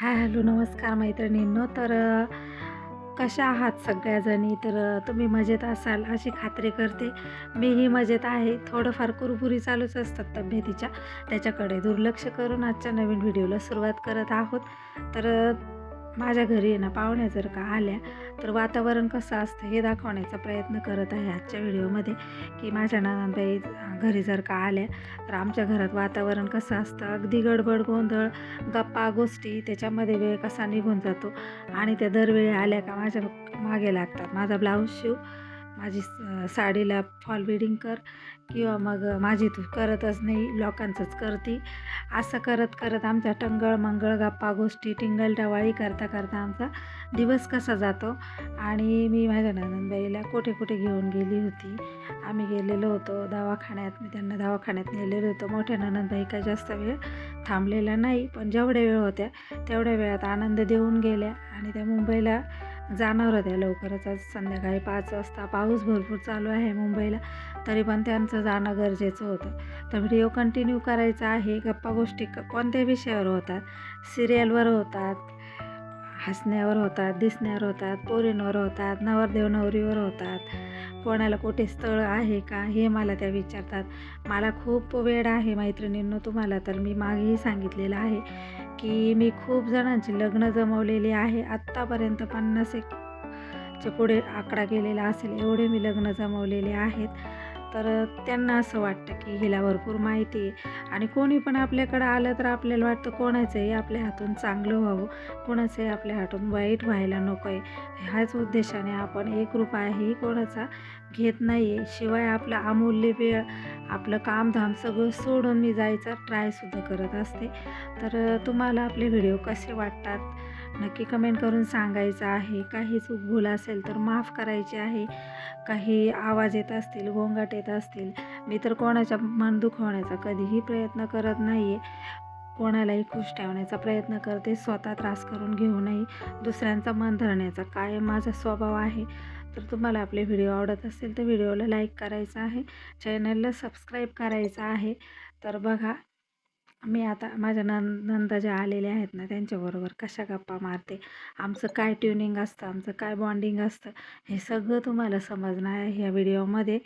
Hi hello नमस्कार मैत्रिणींनो. तर कशा आहात सगळ्याजणी? तर तुम्ही मजेत असाल अशी खात्री करते. मीही मजेत आहे. थोडंफार कुरबुरी चालूच असतात तब्येतीच्या. त्याच्याकडे दुर्लक्ष करून आजच्या नवीन व्हिडिओला सुरुवात करत आहोत. तर माझ्या घरी ना पाहुण्या जर का आल्या तर वातावरण कसं असतं हे दाखवण्याचा प्रयत्न करत आहे आजच्या व्हिडिओमध्ये की माझ्या नंदबाई घरी जर का आल्या तर आमच्या घरात वातावरण कसं असतं? अगदी गडबड गोंधळ गप्पा गोष्टी त्याच्यामध्ये वेळ कसा निघून जातो? आणि त्या दरवेळी आल्या का माझ्या मागे लागतात. माझा ब्लाऊज शिव माझी स- साडीला फॉल बिडिंग कर किंवा मग माझी तू करतच नाही लोकांचंच करती. असं करत करत आमचा टंगळ मंगळ गप्पा गोष्टी टिंगल टवाळी करता करता आमचा दिवस कसा जातो. आणि मी माझ्या नंदनबाईला कुठे कुठे घेऊन गेली होती. आम्ही गेलेलो होतो दवाखान्यात मी त्यांना दवाखान्यात नेलेलो होतो. मोठ्या ननंदबाई काही जास्त वेळ थांबलेला नाही पण जेवढ्या वेळ होत्या तेवढ्या वेळात आनंद देऊन गेल्या आणि त्या मुंबईला जाणार होत्या लवकरच. आज संध्याकाळी पाच वाजता पाऊस भरपूर चालू आहे मुंबईला तरी पण त्यांचं जाणं गरजेचं होतं. तर व्हिडिओ कंटिन्यू करायचा आहे गप्पा गोष्टी कोणत्या विषयावर होतात? सिरियलवर होतात हसण्यावर होतात दिसण्यावर होतात पोरींवर होतात नवरदेव नवरीवर होतात. कोणाला कुठे स्थळ आहे का हे मला त्या विचारतात. मला खूप वेळ आहे मैत्रिणींनो तुम्हाला तर मी मागेही सांगितलेलं आहे. की मी खूप जणांची लग्न जमवलेली आहे. आत्तापर्यंत पन्नास एक च्या पुढे आकडा गेलेला असेल एवढे मी लग्न जमवलेले आहेत. तर त्यांना असं वाटतं की हिला भरपूर माहिती आहे. आणि कोणी पण आपल्याकडं आलं तर आपल्याला वाटतं कोणाचंही आपल्या हातून चांगलं व्हावं. कोणाचंही आपल्या हातून वाईट व्हायला नको आहे ह्याच उद्देशाने आपण एक रुपयाही कोणाचा घेत नाही आहे शिवाय आपला अमूल्य वेळ आपलं कामधाम सगळं सोडून मी जायचा ट्रायसुद्धा करत असते. तर तुम्हाला आपले व्हिडिओ कसे वाटतात? नक्की कमेंट करून सांगायचं आहे. काही चूक भूल असेल तर माफ करायची आहे. काही आवाज येत असतील गोंगाट येत असतील मी तर कोणाच्या मन दुखवण्याचा कधीही प्रयत्न करत नाही आहे कोणालाही खुश ठेवण्याचा प्रयत्न करते स्वतः त्रास करून घेऊ नये. दुसऱ्यांचा मन धरण्याचा काय माझा स्वभाव आहे. तर तुम्हाला आपले व्हिडिओ आवडत असेल तर व्हिडिओला लाईक करायचा आहे. चॅनलला सबस्क्राईब करायचं आहे. तर बघा मी आता माझ्या नंद नंदा ज्या आलेल्या आहेत ना त्यांच्याबरोबर कशा गप्पा मारते आमचं काय ट्युनिंग असतं आमचं काय बॉन्डिंग असतं हे सगळं तुम्हाला समजणार आहे ह्या व्हिडिओमध्ये.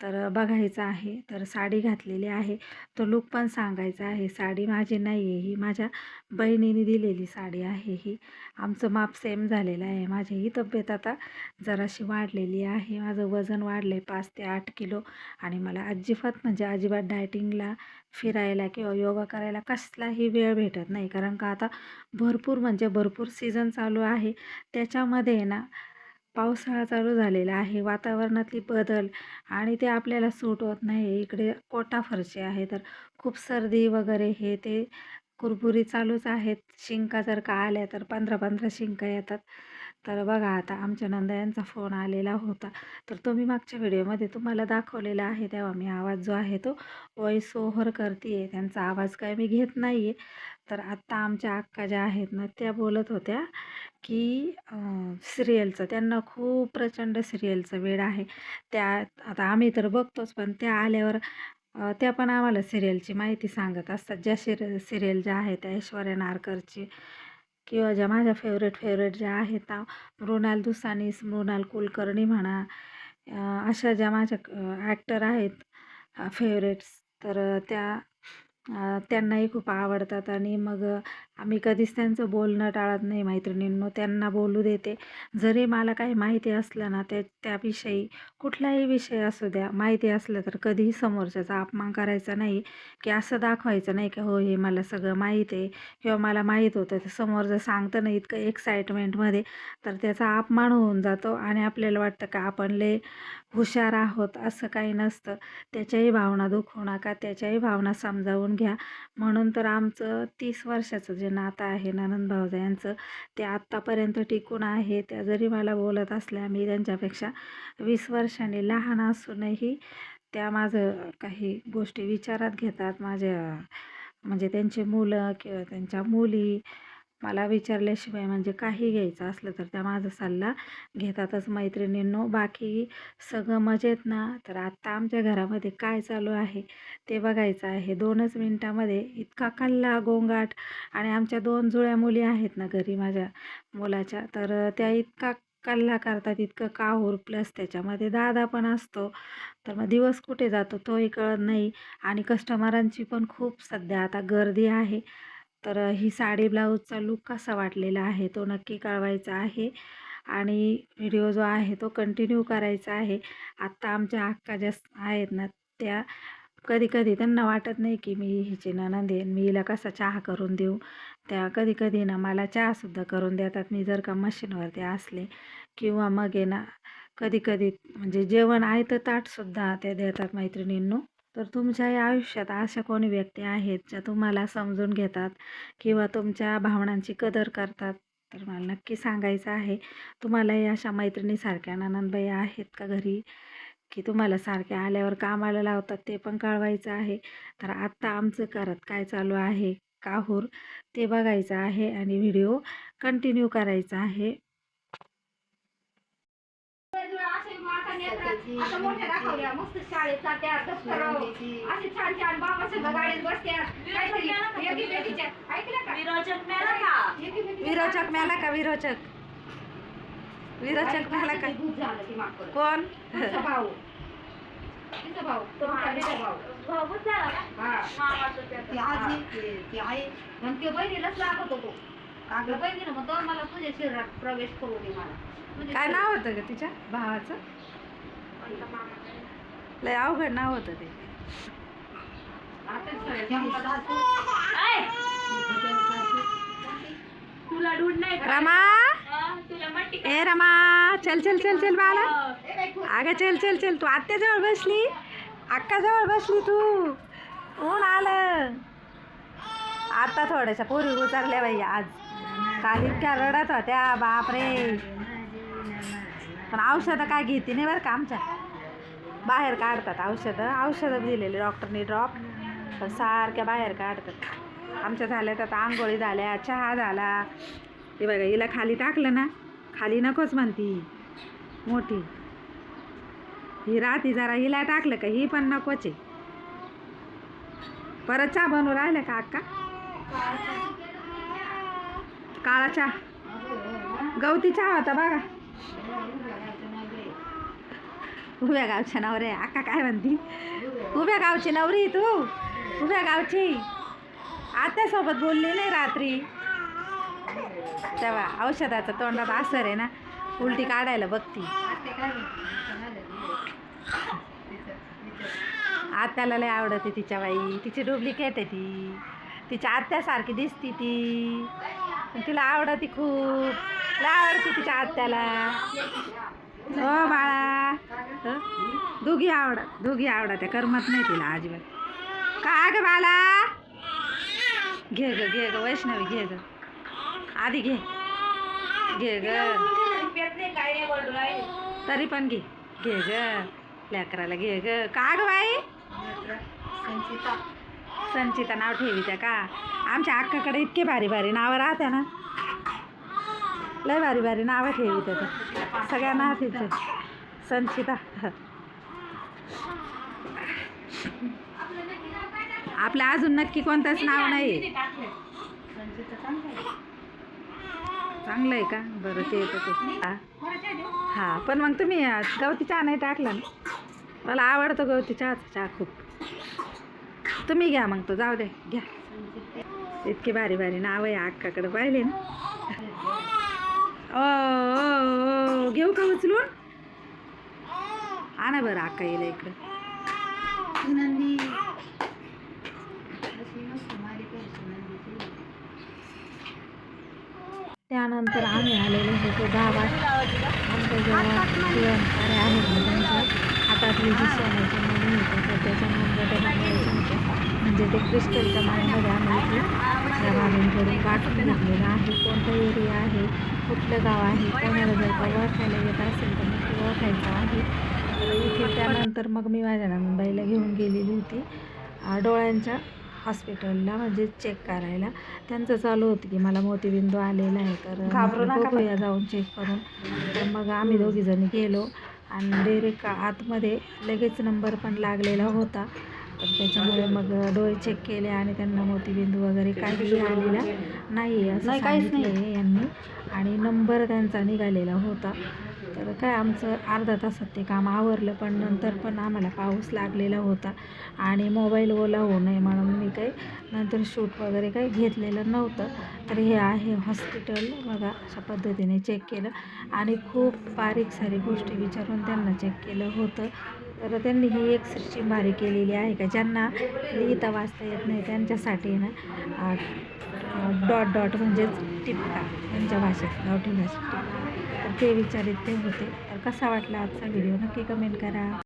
तर बघायचं आहे. तर साडी घातलेली आहे. तो लुक पण सांगायचा आहे. साडी माझी नाही आहे ही. माझ्या बहिणीने दिलेली साडी आहे ही. आमचं माप सेम झालेलं आहे. माझी ही तब्येत आता जराशी वाढलेली आहे. माझं वजन वाढलं आहे पाच ते आठ किलो. आणि मला अजिबात म्हणजे अजिबात डायटिंगला फिरायला किंवा योगा करायला कसलाही वेळ भेटत नाही. कारण का आता भरपूर म्हणजे भरपूर सीझन चालू आहे. त्याच्यामध्ये आहे ना पावसाळा चालू झालेला आहे. वातावरणातली बदल आणि ते आपल्याला सूट होत नाही. इकडे कोटा फरशी आहे. तर खूप सर्दी वगैरे हे ते कुरबुरी चालूच आहेत. शिंका जर का आल्या तर पंधरा पंधरा शिंका येतात. तर बघा आता आमच्या नंदा फोन आलेला होता. तर तो मी मागच्या व्हिडिओमध्ये तुम्हाला दाखवलेला आहे. तेव्हा मी आवाज जो आहे तो व्हॉईस ओव्हर करते आहे त्यांचा आवाज काय मी घेत नाही आहे तर आत्ता आमच्या अक्का ज्या आहेत ना त्या बोलत होत्या की सिरियलचं त्यांना खूप प्रचंड सिरियलचं वेळ आहे. त्या आता आम्ही तर बघतोच पण त्या आल्यावर त्या पण आम्हाला सिरियलची माहिती सांगत असतात. ज्या सिर सिरियल ज्या आहेत त्या ऐश्वर्या नारकरची किंवा ज्या माझ्या फेवरेट फेवरेट ज्या आहेत त्या मृणाल दुसानी मृणाल कुलकर्णी म्हणा अशा ज्या माझ्या ॲक्टर आहेत फेवरेट्स तर त्या त्यांनाही खूप आवडतात आणि मग आम्ही कधीच त्यांचं बोलणं टाळत नाही मैत्रिणींनो. त्यांना बोलू देते. जरी मला काही माहिती असलं ना त्या त्याविषयी कुठलाही विषय असू द्या माहिती असलं तर कधीही समोरच्याचा अपमान करायचा नाही की असं दाखवायचं नाही की हो हे मला सगळं माहीत आहे किंवा मला माहीत होतं. तर समोर जर सांगतं नाही इतकं एक्साइटमेंटमध्ये तर त्याचा अपमान होऊन जातो आणि आपल्याला वाटतं का आपण लय हुशार आहोत असं काही नसतं. त्याच्याही भावना दुखवू नका त्याच्याही भावना समजावून घ्या. म्हणून तर आमचं तीस वर्षाचं जे नातं आहे ननंद भाऊजा यांचं ते आत्तापर्यंत टिकून आहे. त्या जरी मला बोलत असल्या मी त्यांच्यापेक्षा वीस वर्षांनी लहान असूनही त्या माझं काही गोष्टी विचारात घेतात. माझ्या म्हणजे त्यांची मुलं किंवा त्यांच्या मुली मला विचारल्याशिवाय म्हणजे काही घ्यायचं असलं तर त्या माझा सल्ला घेतातच मैत्रिणींनो. बाकी सगळं मजेत ना? तर आत्ता आमच्या घरामध्ये काय चालू आहे ते बघायचं आहे. दोनच मिनटामध्ये इतका कल्ला गोंगाट आणि आमच्या दोन जुळ्या मुली आहेत ना घरी माझ्या मुलाच्या तर त्या इतका कल्ला करतात इतकं काहूर प्लस त्याच्यामध्ये दादा पण असतो. तर मग दिवस कुठे जातो तोही कळत नाही. आणि कस्टमरांची पण खूप सध्या आता गर्दी आहे. तर ही साडी ब्लाऊजचा लूक कसा वाटलेला आहे तो नक्की कळवायचा आहे आणि व्हिडिओ जो आहे तो कंटिन्यू करायचा आहे. आत्ता आमच्या अक्का ज्या आहेत ना त्या कधी कधी त्यांना वाटत नाही की मी हिची नणंद देईन मी हिला कसा चहा करून देऊ? त्या कधी कधी ना मला चहासुद्धा करून देतात. मी जर का मशीनवरती असले किंवा मग आहे ना कधी कधी म्हणजे जेवण आहे तर ताटसुद्धा त्या देतात मैत्रिणींनो. तर तुमच्या या आयुष्यात अशा कोणी व्यक्ती आहेत ज्या तुम्हाला समजून घेतात किंवा तुमच्या भावनांची कदर करतात? तर मला नक्की सांगायचं आहे तुम्हालाही अशा मैत्रिणीसारख्या ननंदबाई आहेत का घरी? की तुम्हाला सारख्या आल्यावर कामाला लावतात ते पण कळवायचं आहे. तर आत्ता आमचं करत काय चालू आहे? काहूर ते बघायचं आहे आणि व्हिडिओ कंटिन्यू करायचा आहे. आता मोठ्या दाखवल्या मस्त शाळेत असे छान छान बाबा गाडीत एकीमेकीच्या ऐकलं का विरोचक मेला का? विरोचक. का विरोचक विरोचक का? भूत झालं ती कोण? तिचा भाऊ तिचा भाऊ तिचा भाऊ भाऊच झाला हा ती आजी ती- आई ते बहिणीलाच लागत होतो आपल्या बहिणीनं म्हणतो मला तुझ्या शरीरात प्रवेश करू दे मला काय नाव होतं ग तिच्या? भावाचं? लय अवघड नाव होतं ते. तुला नाही रमा? ए रमा चल चल चल चल बाला अगं चल चल चल तू आत्याजवळ बसली? अक्काजवळ बसली तू. ऊन आलं? आता थोड्याशा पोरी उतरल्या बाई आज. काल इतक्या रडत होत्या बापरे. पण औषधं काय घेते नाही बरं का आमच्या? बाहेर काढतात औषधं. औषधं दिलेले डॉक्टरनी ड्रॉप पण सारख्या बाहेर काढतात. आमच्या झाल्या तर आंघोळी झाल्या चहा झाला. हे बघा हिला खाली टाकलं ना खाली नकोच म्हणती. मोठी. ही राहती जरा हिला टाकलं का ही पण नकोच आहे. परत चहा बनवू राहिलं का अक्का? काळा चहा. गवती चहा होता बघा. उभ्या गावच्या नवरे अक्का काय म्हणती? उभ्या गावची नवरी तू? उभ्या गावची? आत्यासोबत बोलली नाही रात्री. तेव्हा औषधाचं तोंडात असर आहे ना. उलटी काढायला बघती. आत्याला लय आवडते तिच्या बाई. तिची डुप्लिकेट आहे ती. तिच्या आत्यासारखी दिसती ती. तिला आवडती खूप. लय आवडते तिच्या आत्याला. हो बाळा? दोघी आवडत दोघी आवडत करमत नाही तिला अजिबात. का ग बाळा? घे ग घे ग वैष्णवी घे ग. आधी घे. घे ग. तरी पण घे. घे ग. लेकराला घे ग. का ग बाई? संचिता. संचिता नाव ठेवी त्या का? आमच्या अक्काकडे इतके भारी भारी नावं राहत्या ना. लय भारी भारी नावं ठेवी त्याचं सगळ्यांना तिचे संचिता. आपलं अजून नक्की कोणतंच नाव नाही चांगलं आहे का? बरं ते येतं ते. हा. पण मग तुम्ही गवती चहा नाही टाकला ना? मला आवडतो गवती चहाचा चहा खूप. तुम्ही घ्या मग तो जाऊ दे घ्या. इतकी भारी भारी नाव आहे अक्काकडे पाहिले ना? ओ, घेऊ का उचलून? आणा बरं अक्का येईल इकडं. त्यानंतर आम्ही आलेलो होतो गावात. आमच्या जेव्हा शिवणकार्य आहेत हातातली जी सोन्याची होते त्याच्या म्हणजे ते क्रिस्टलच्या माळमध्ये आम्ही या भाभींकडून गाठून घेतलेलं आहे. कोणतं एरिया आहे? कुठलं गाव आहे? कोणाला जर का ओळखायला येत असेल तर नक्की ओळखायचं आहे. इथे त्यानंतर मग मी माझ्या नंदबाईला घेऊन गेलेली होती. डोळ्यांच्या हॉस्पिटलला म्हणजे चेक करायला. त्यांचं चालू होतं की मला मोतीबिंदू आलेला आहे. तर बघूया जाऊन चेक करून. तर मग आम्ही दोघीजणी गेलो. आणि डायरेक्ट आतमध्ये लगेच नंबर पण लागलेला होता. तर त्याच्यामुळे मग डोळे चेक केले आणि त्यांना मोतीबिंदू वगैरे काहीही आलेला नाही असं नाही, काहीच नाही. यांनी आणि नंबर त्यांचा निघालेला होता तर काय आमचं अर्धा तासात ते काम आवरलं पण नंतर पण आम्हाला पाऊस लागलेला होता आणि मोबाईल ओला होऊ नये म्हणून मी काही नंतर शूट वगैरे काही घेतलेलं नव्हतं. तर हे आहे हॉस्पिटल बघा अशा पद्धतीने चेक केलं आणि खूप बारीक सारी गोष्टी विचारून त्यांना चेक केलं होतं. तर त्यांनी ही एक सिस्टीम भारी केलेली आहे का? ज्यांना लिहिता वाचता येत नाही त्यांच्यासाठी ना डॉट डॉट म्हणजेच टिपका. त्यांच्या भाषेत गावठी भाषेत ते विचारित ते होते. तर कसा वाटला आजचा व्हिडिओ? नक्की कमेंट करा.